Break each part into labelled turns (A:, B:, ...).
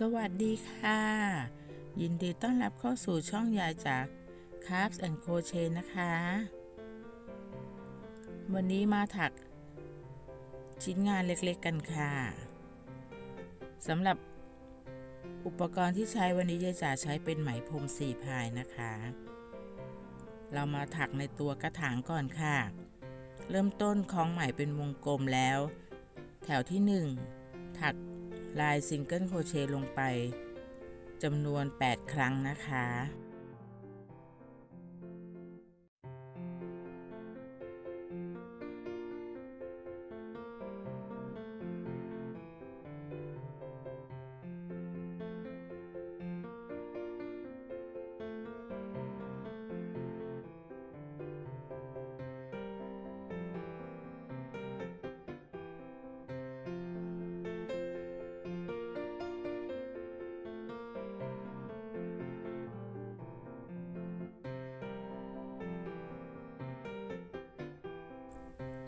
A: สวัสดีค่ะ ยินดีต้อนรับเข้าสู่ช่องยายจาก c a r b s and Crochet นะคะ วันนี้มาถักชิ้นงานเล็กๆกันค่ะสำหรับอุปกรณ์ที่ใช้วันนี้ยายจ๋าใช้เป็นไหมพรมสี่พายนะคะ เรามาถักในตัวกระถางก่อนค่ะ เริ่มต้นคล้องไหมเป็นวงกลมแล้ว แถวที่ 1 ถัก ลายซิงเกิลโคเชต์ลงไปจำนวน 8 ครั้งนะคะ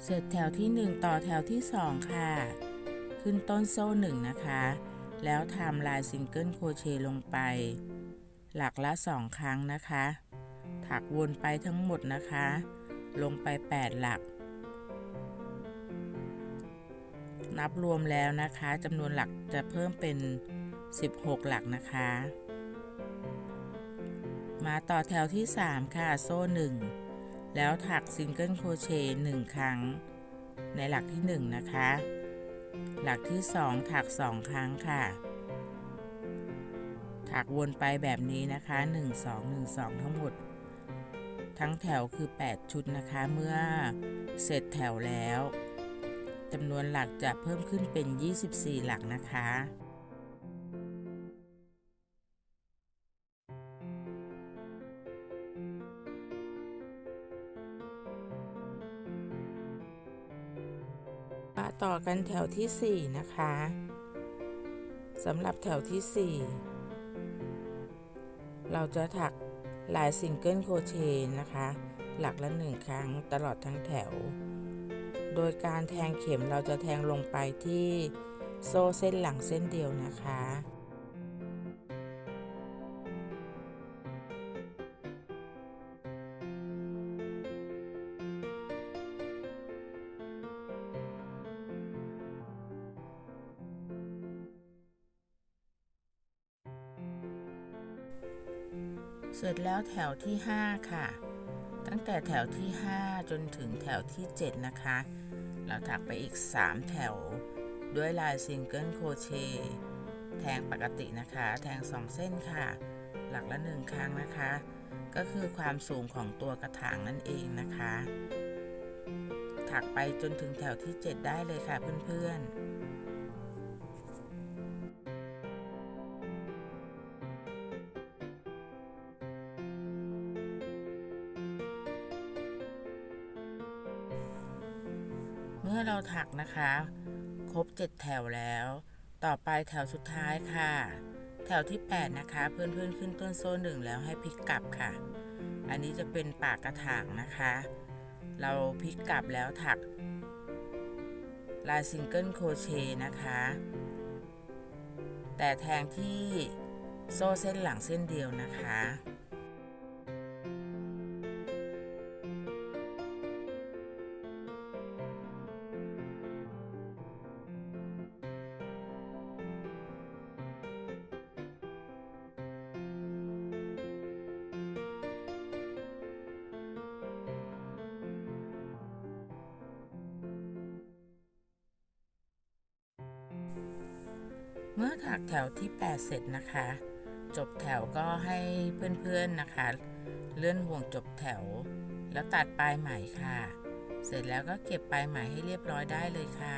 A: เสร็จแถวที่ 1 ต่อแถวที่ 2 ค่ะ ขึ้นต้นโซ่ 1 นะคะ แล้วทำลายซิงเกิลโครเชต์ลงไป หลักละ 2 ครั้งนะคะ ถักวนไปทั้งหมดนะคะ ลงไป 8 หลัก นับรวมแล้วนะคะจำนวนหลักจะเพิ่มเป็น 16 หลักนะคะ มาต่อแถวที่ 3 ค่ะ โซ่ 1 แล้วถักซิงเกิลโครเชต์1ครั้ง ในหลักที่ 1 นะคะ หลักที่ 2 ถัก 2 ครั้งค่ะ ถักวนไปแบบนี้นะคะ 1 2 1 2 ทั้งหมด ทั้งแถวคือ 8 ชุดนะคะ เมื่อเสร็จแถวแล้วจำนวนหลักจะเพิ่มขึ้นเป็น 24 หลักนะคะากันแถวที่ 4 นะคะสำหรับแถวที่ 4 เราจะถักลายซิงเกิลโครเชต์นะคะ หลักละหนึ่งครั้งตลอดทั้งแถว โดยการแทงเข็มเราจะแทงลงไปที่โซ่เส้นหลังเส้นเดียวนะคะ ร็จแล้วแถวที่ 5 ค่ะ ตั้งแต่แถวที่ 5 จนถึงแถวที่ 7 นะคะ เราถักไปอีก 3 แถว ด้วยลายซิงเกิลโครเชต์แทงปกตินะคะ แทง 2 เส้นค่ะ หลักละ 1 ครั้งนะคะ ก็คือความสูงของตัวกระถางนั่นเองนะคะ ถักไปจนถึงแถวที่ 7 ได้เลยค่ะเพื่อนๆ ถักนะคะ ครบ 7 แถวแล้ว ต่อไปแถวสุดท้ายค่ะ แถวที่ 8 นะคะ เพื่อนๆขึ้นต้นโซ่หนึ่งแล้วให้พลิกกลับค่ะ อันนี้จะเป็นปากกระถางนะคะ เราพลิกกลับแล้วถัก ลายซิงเกิลโครเชต์นะคะ แต่แทงที่โซ่เส้นหลังเส้นเดียวนะคะ เสร็จนะคะ จบแถวก็ให้เพื่อนๆนะคะ เลื่อนห่วงจบแถว แล้วตัดปลายไหมค่ะ เสร็จแล้วก็เก็บปลายไหมให้เรียบร้อยได้เลยค่ะ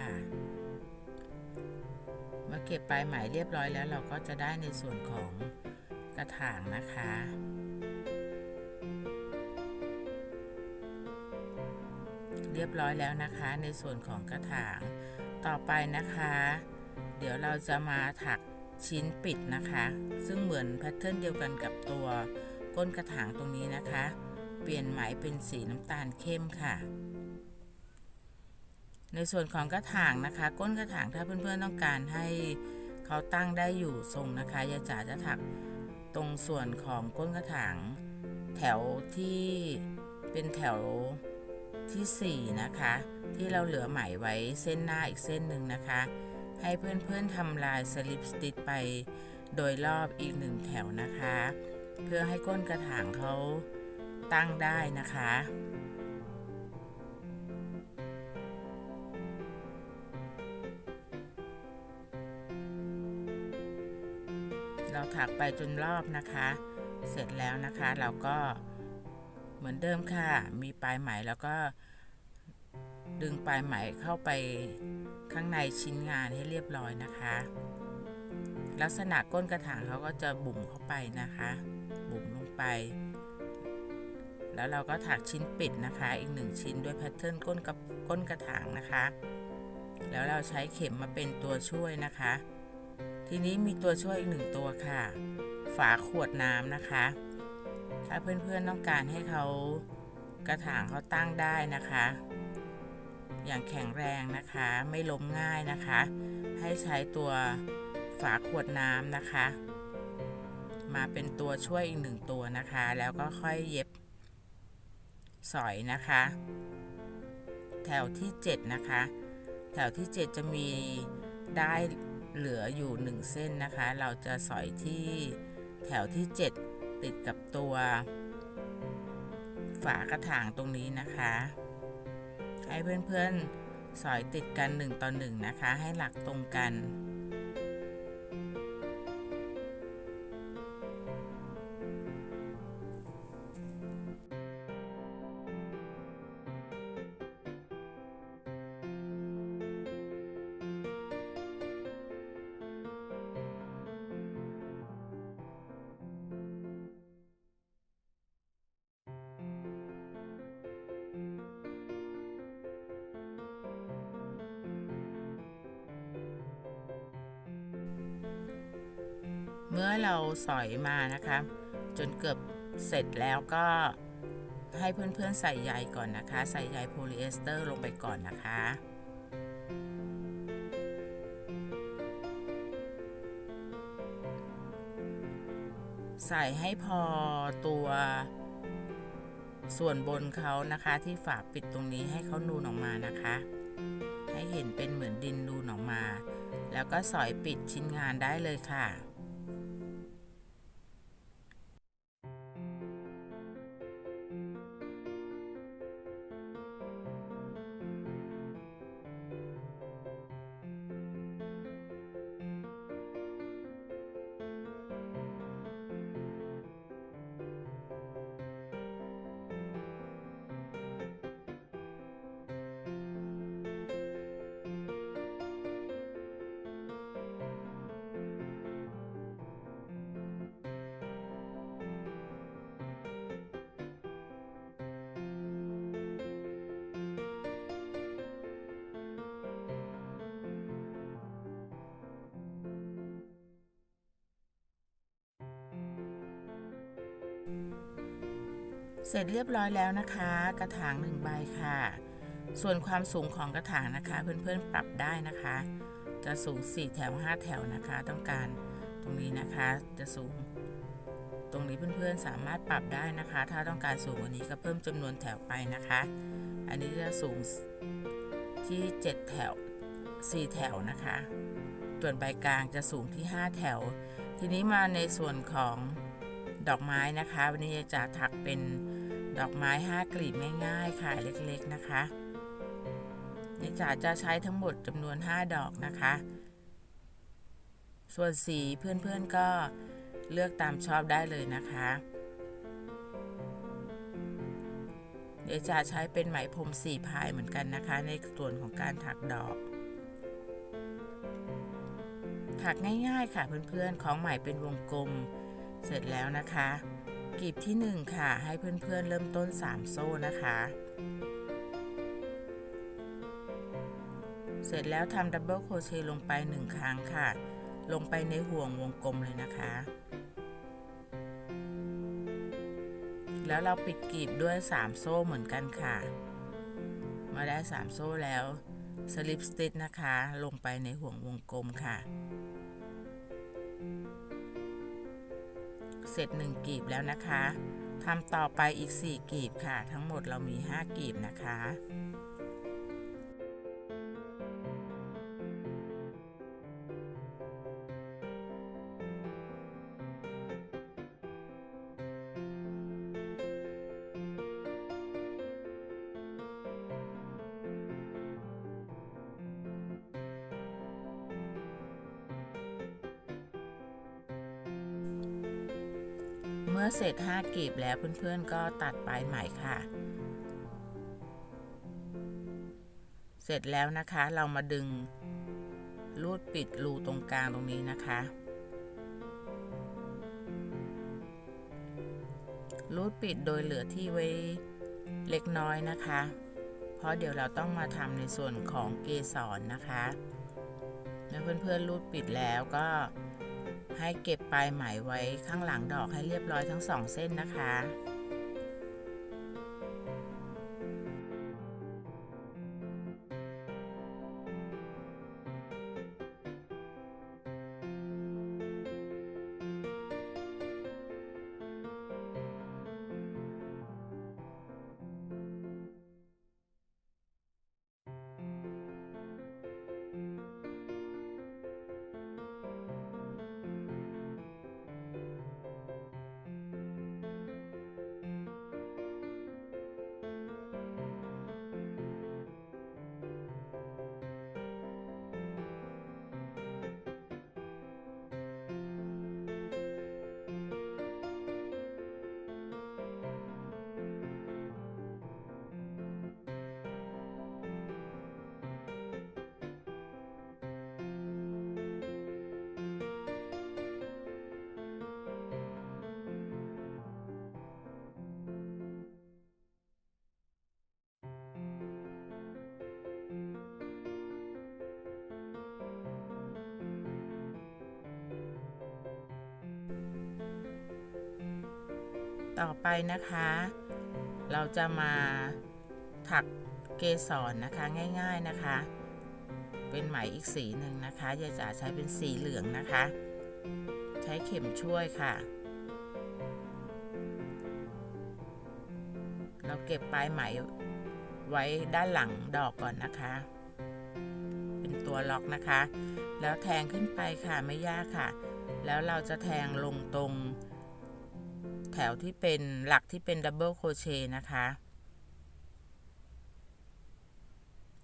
A: เมื่อเก็บปลายไหมเรียบร้อยแล้วเราก็จะได้ในส่วนของกระถางนะคะ เรียบร้อยแล้วนะคะในส่วนของกระถางต่อไปนะคะ เดี๋ยวเราจะมาถัก ชิ้นปิดนะคะ ซึ่งเหมือนแพทเทิร์นเดียวกันกับตัวก้นกระถางตรงนี้นะคะ เปลี่ยนไหมเป็นสีน้ำตาลเข้มค่ะ ในส่วนของกระถางนะคะ ก้นกระถางถ้าเพื่อนๆต้องการให้เขาตั้งได้อยู่ทรงนะคะยายจ๋าจะถักตรงส่วนของก้นกระถางแถวที่เป็นแถวที่ 4 นะคะ ที่เราเหลือไหมไว้เส้นหน้าอีกเส้นหนึ่งนะคะ ให้เพื่อนๆทำลายสลิปสติ t ไปโดยรอบอีกหนึ่งแถวนะคะ เพื่อให้ก้นกระถางเขาตั้งได้นะคะเราถักไปจนรอบนะคะ เสร็จแล้วนะคะเราก็เหมือนเดิมค่ะ มีปลายไหมแล้วก็ดึงปลายไหมเข้าไป ข้างในชิ้นงานให้เรียบร้อยนะคะ ลักษณะก้นกระถางเขาก็จะบุ๋มเข้าไปนะคะ บุ๋มลงไป แล้วเราก็ถักชิ้นปิดนะคะ อีกหนึ่งชิ้นด้วยแพทเทิร์นก้นกับก้นกระถางนะคะ แล้วเราใช้เข็มมาเป็นตัวช่วยนะคะ ทีนี้มีตัวช่วยอีกหนึ่งตัวค่ะ ฝาขวดน้ำนะคะ ถ้าเพื่อนๆต้องการให้เขากระถางเขาตั้งได้นะคะ อย่างแข็งแรงนะคะ ไม่ล้มง่ายนะคะ ให้ใช้ตัวฝาขวดน้ำนะคะ มาเป็นตัวช่วยอีกหนึ่งตัวนะคะ แล้วก็ค่อยเย็บสอยนะคะ แถวที่ 7 นะคะ แถวที่ 7 จะมีได้เหลืออยู่ 1 เส้นนะคะ เราจะสอยที่แถวที่ 7 ติดกับตัว ฝากระถางตรงนี้นะคะ ให้เพื่อนๆสอยติดกัน1ต่อ1นะคะ ให้หลักตรงกัน มื่อเราสอยมานะคะ จนเกือบเสร็จแล้วก็ให้เพื่อนๆใส่ใยก่อนนะคะ ใส่ใยโพลีเอสเตอร์ลงไปก่อนนะคะใส่ให้พอตัวส่วนบนเขานะคะ ที่ฝาปิดตรงนี้ให้เขานูนออกมานะคะ ให้เห็นเป็นเหมือนดินนูนออกมา แล้วก็สอยปิดชิ้นงานได้เลยค่ะ เสร็จเรียบร้อยแล้วนะคะ กระถางหนึ่งใบค่ะ ส่วนความสูงของกระถางนะคะ เพื่อนๆปรับได้นะคะ จะสูง 4 แถว 5 แถวนะคะ ต้องการตรงนี้นะคะจะสูง ตรงนี้เพื่อนๆสามารถปรับได้นะคะ ถ้าต้องการสูงกว่านี้ก็เพิ่มจำนวนแถวไปนะคะ อันนี้จะสูงที่ 7 แถว 4 แถวนะคะ ส่วนใบกลางจะสูงที่ 5 แถว ทีนี้มาในส่วนของดอกไม้นะคะ วันนี้จะถักเป็น ดอกไม้ 5 กลีบง่ายๆ ค่ะเล็กๆนะคะนี่จ๋าจะใช้ทั้งหมดจำนวน 5 ดอกนะคะ ส่วนสีเพื่อนๆก็เลือกตามชอบได้เลยนะคะเดี๋ยวจะใช้เป็นไหมพรมสีพายเหมือนกันนะคะ ในส่วนของการถักดอก ถักง่ายๆค่ะเพื่อนๆของใหม่เป็นวงกลมเสร็จแล้วนะคะ กลีบที่ 1 ค่ะ ให้เพื่อนๆเริ่มต้น 3 โซ่นะคะ เสร็จแล้วทำดับเบิลโครเชต์ลงไป 1 ครั้งค่ะ ลงไปในห่วงวงกลมเลยนะคะ แล้วเราปิดกลีบด้วย 3 โซ่เหมือนกันค่ะ มาได้ 3 โซ่แล้วสลิปสติ t นะคะ ลงไปในห่วงวงกลมค่ะ เสร็จ 1กลีบแล้วนะคะทำต่อไปอีก 4กลีบค่ะ ทั้งหมดเรามี 5กลีบนะคะ เสร็จ5กีบแล้วเพื่อนๆก็ตัดปลายไหมค่ะ เสร็จแล้วนะคะเรามาดึงรูดปิดรูตรงกลางตรงนี้นะคะรูดปิดโดยเหลือที่ไว้เล็กน้อยนะคะ เพราะเดี๋ยวเราต้องมาทำในส่วนของเกสรนะคะเมื่อเพื่อนๆรูดปิดแล้วก็ ให้เก็บปลายไหมไว้ข้างหลังดอกให้เรียบร้อยทั้งสองเส้นนะคะ ต่อไปนะคะ เราจะมาถักเกสรนะคะง่าย ๆนะคะ เป็นไหมอีกสีหนึ่งนะคะยายจ๋าใช้เป็นสีเหลืองนะคะ ใช้เข็มช่วยค่ะ เราเก็บปลายไหมไว้ด้านหลังดอกก่อนนะคะ เป็นตัวล็อกนะคะ แล้วแทงขึ้นไปค่ะไม่ยากค่ะ แล้วเราจะแทงลงตรง ถวที่เป็นหลักที่เป็นดับเบิลโคเชนะคะ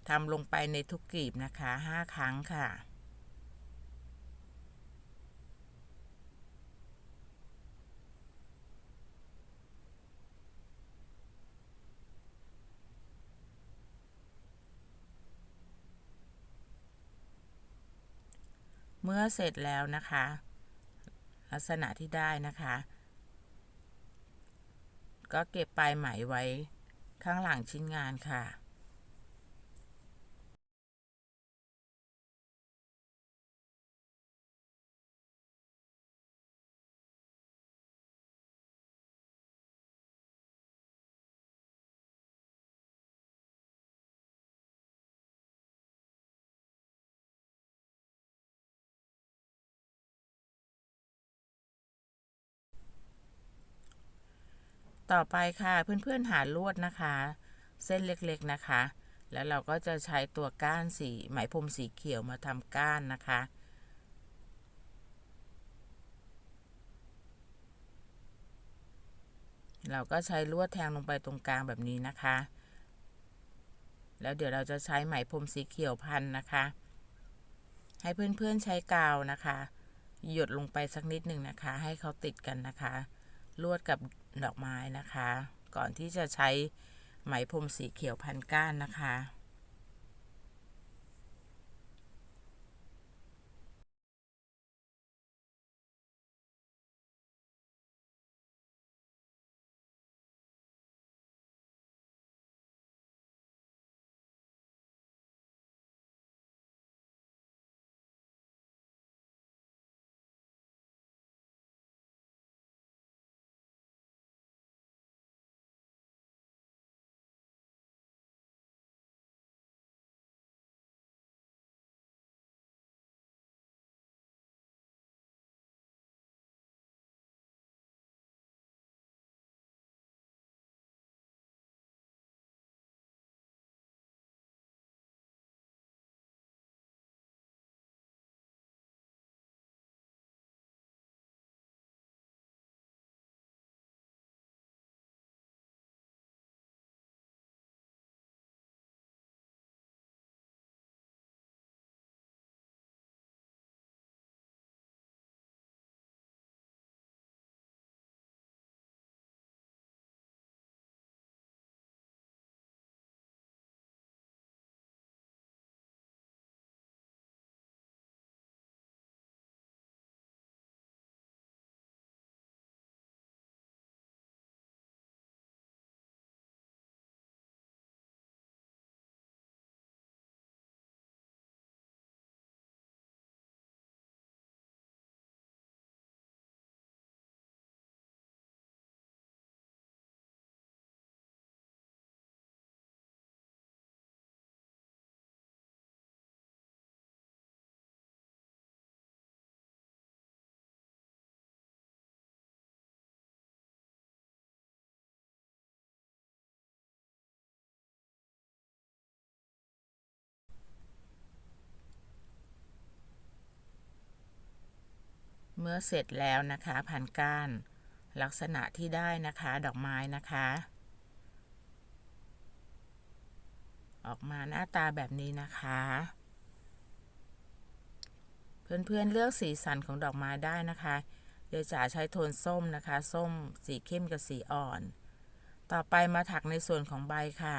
A: ทำลงไปในทุกกลีบนะคะ5ครั้งค่ะเมื่อเสร็จแล้วนะคะ ลักษณะที่ได้นะคะ ก็เก็บปลายไหมไว้ข้างหลังชิ้นงานค่ะ ต่อไปค่ะ เพื่อนๆหาลวดนะคะ เส้นเล็กๆนะคะ แล้วเราก็จะใช้ตัวก้านสีไหมพรมสีเขียวมาทำก้านนะคะเราก็ใช้ลวดแทงลงไปตรงกลางแบบนี้นะคะ แล้วเดี๋ยวเราจะใช้ไหมพรมสีเขียวพันนะคะ ให้เพื่อนๆใช้กาวนะคะ หยดลงไปสักนิดหนึ่งนะคะ ให้เขาติดกันนะคะ ลวดกับดอกไม้นะคะ ก่อนที่จะใช้ไหมพรมสีเขียวพันก้านนะคะ มื่อเสร็จแล้วนะคะพันก้าน ลักษณะที่ได้นะคะ ดอกไม้นะคะ ออกมาหน้าตาแบบนี้นะคะ เพื่อนๆเลือกสีสันของดอกไม้ได้นะคะเดี๋ยวจ๋าใช้โทนส้มนะคะ ส้มสีเข้มกับสีอ่อน ต่อไปมาถักในส่วนของใบค่ะ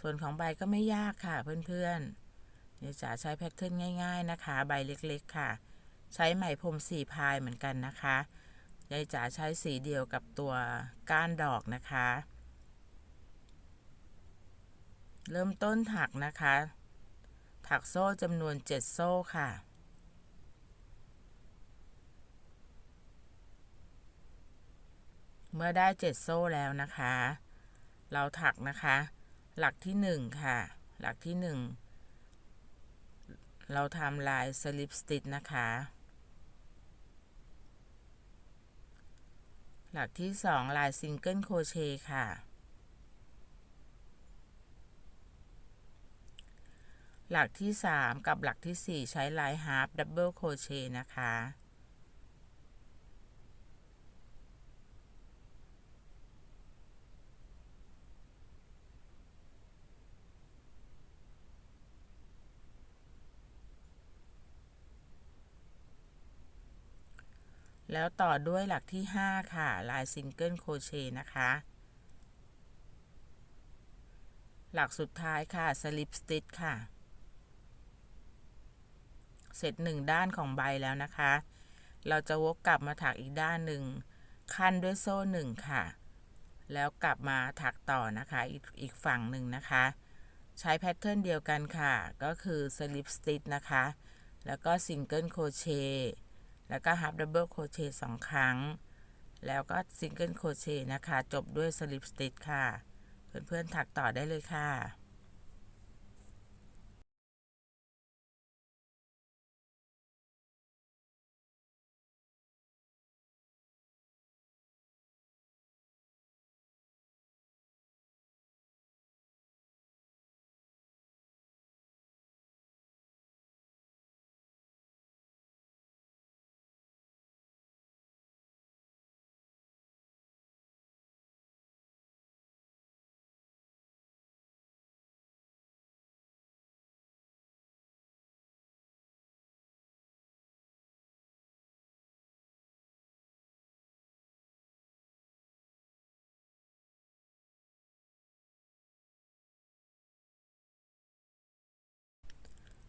A: ส่วนของใบก็ไม่ยากค่ะเพื่อนๆเดี๋ยวจ๋าใช้แพทเทิร์นง่าย ๆนะคะ ใบเล็กๆค่ะ ใช้ไหมพรมสีพายเหมือนกันนะคะยายจ๋าใช้สีเดียวกับตัวก้านดอกนะคะ เริ่มต้นถักนะคะ ถักโซ่จำนวน 7 โซ่ค่ะเมื่อได้ 7 โซ่แล้วนะคะ เราถักนะคะ หลักที่ 1 ค่ะ หลักที่ 1 เราทำลายสลิปสติ t นะคะ หลักที่ 2 ลายซิงเกิลโคเชต์ค่ะ หลักที่ 3 กับหลักที่ 4 ใช้ลายฮาร์ปดับเบิลโคเชต์นะคะ แล้วต่อด้วยหลักที่ 5 ค่ะ ลายซิงเกิลโคเชต์นะคะ หลักสุดท้ายค่ะสลิปสติ t ค่ะ เสร็จหนึ่งด้านของใบแล้วนะคะ เราจะวกกลับมาถักอีกด้านหนึ่ง ขั้นด้วยโซ่หนึ่งค่ะ แล้วกลับมาถักต่อนะคะอีกอีกฝั่งหนึ่งนะคะ ใช้แพทเทิร์นเดียวกันค่ะ ก็คือสลิปสติ t นะคะ แล้วก็ซิงเกิลโคเชต์ แล้วก็ฮับดับเบิลโคเชต์สองครั้ง แล้วก็ซิงเกิลโคเชต์นะคะ จบด้วยสลิปสติทค่ะ เพื่อนๆถักต่อได้เลยค่ะ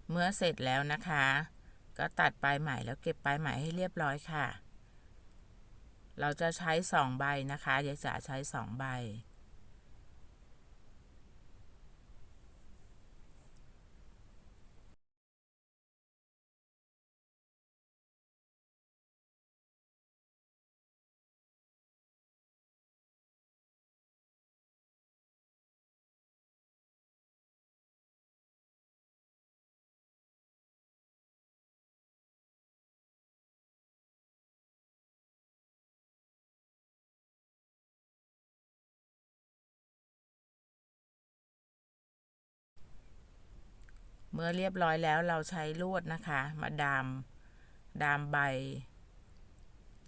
A: เมื่อเสร็จแล้วนะคะ ก็ตัดปลายไหมแล้วเก็บปลายไหมให้เรียบร้อยค่ะ เราจะใช้สองใบนะคะเดี๋ยวจะใช้สองใบ เมื่อเรียบร้อยแล้วเราใช้ลวดนะคะ มาดาม ดามใบ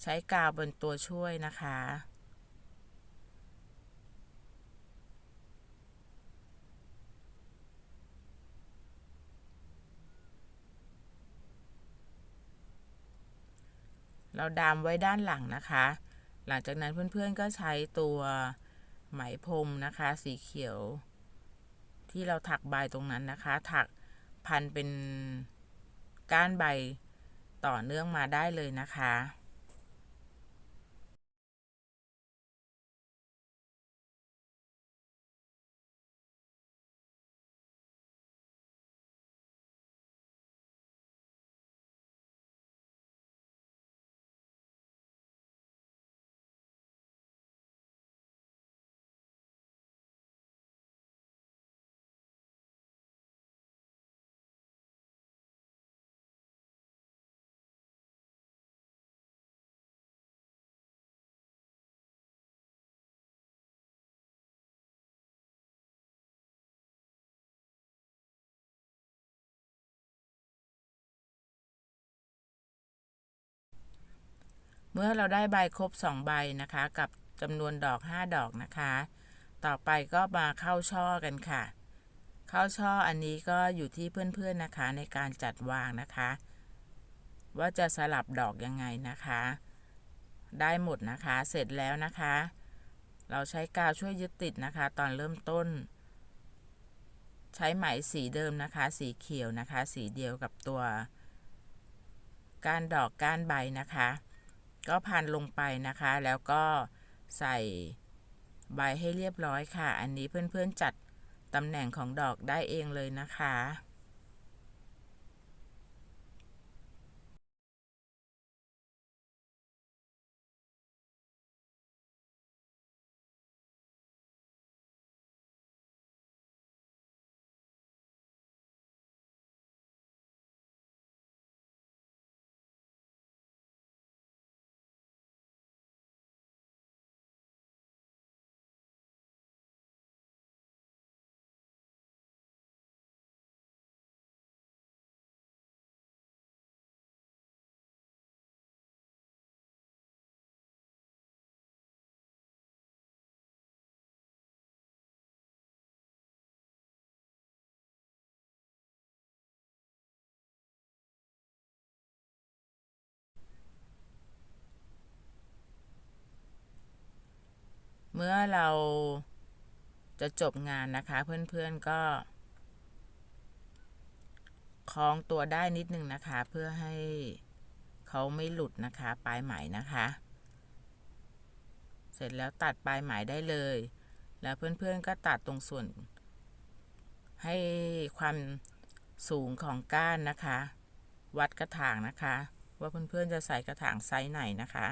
A: ใช้กาวบนตัวช่วยนะคะ เราดามไว้ด้านหลังนะคะ หลังจากนั้นเพื่อนๆก็ใช้ตัวไหมพรมนะคะ สีเขียว ที่เราถักใบตรงนั้นนะคะ ถัก พันเป็นก้านใบต่อเนื่องมาได้เลยนะคะ เมื่อเราได้ใบครบ 2 ใบนะคะ กับจำนวนดอก 5 ดอกนะคะ ต่อไปก็มาเข้าช่อกันค่ะ เข้าช่ออันนี้ก็อยู่ที่เพื่อนๆนะคะในการจัดวางนะคะ ว่าจะสลับดอกยังไงนะคะ ได้หมดนะคะเสร็จแล้วนะคะ เราใช้กาวช่วยยึดติดนะคะ ตอนเริ่มต้น ใช้ไหมสีเดิมนะคะ สีเขียวนะคะ สีเดียวกับตัว กานดอกก้านใบนะคะ ก็พันลงไปนะคะ แล้วก็ใส่ใบให้เรียบร้อยค่ะ อันนี้เพื่อนๆจัดตำแหน่งของดอกได้เองเลยนะคะ เมื่อเราจะจบงานนะคะ เพื่อนๆก็คล้องตัวได้นิดนึงนะคะ เพื่อให้เขาไม่หลุดนะคะ ปลายไหมนะคะ เสร็จแล้วตัดปลายไหมได้เลย แล้วเพื่อนๆก็ตัดตรงส่วน ให้ความสูงของก้านนะคะ วัดกระถางนะคะ ว่าเพื่อนๆจะใส่กระถางไซส์ไหนนะคะ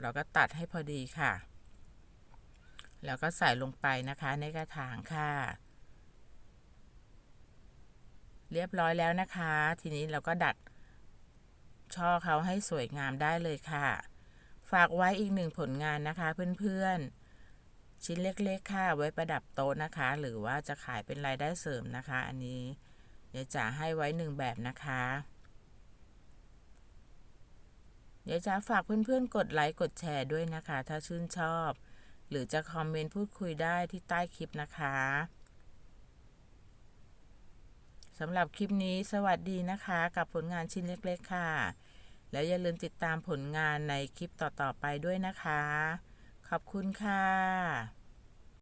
A: เราก็ตัดให้พอดีค่ะ แล้วก็ใส่ลงไปนะคะในกระถางค่ะ เรียบร้อยแล้วนะคะ ทีนี้เราก็ดัดช่อเขาให้สวยงามได้เลยค่ะ ฝากไว้อีกหนึ่งผลงานนะคะเพื่อนๆ ชิ้นเล็กๆ ค่ะไว้ประดับโต๊ะนะคะ หรือว่าจะขายเป็นรายได้เสริมนะคะ อันนี้เดี๋ยวจะให้ไว้หนึ่งแบบนะคะเดี๋ยวจะฝากเพื่อนๆ กดไลค์กดแชร์ด้วยนะคะ ถ้าชื่นชอบ หรือจะคอมเมนต์พูดคุยได้ที่ใต้คลิปนะคะสำหรับคลิปนี้สวัสดีนะคะ กับผลงานชิ้นเล็ก ๆ ค่ะ แล้วอย่าลืมติดตามผลงานในคลิปต่อ ๆ ไปด้วยนะคะ ขอบคุณค่ะ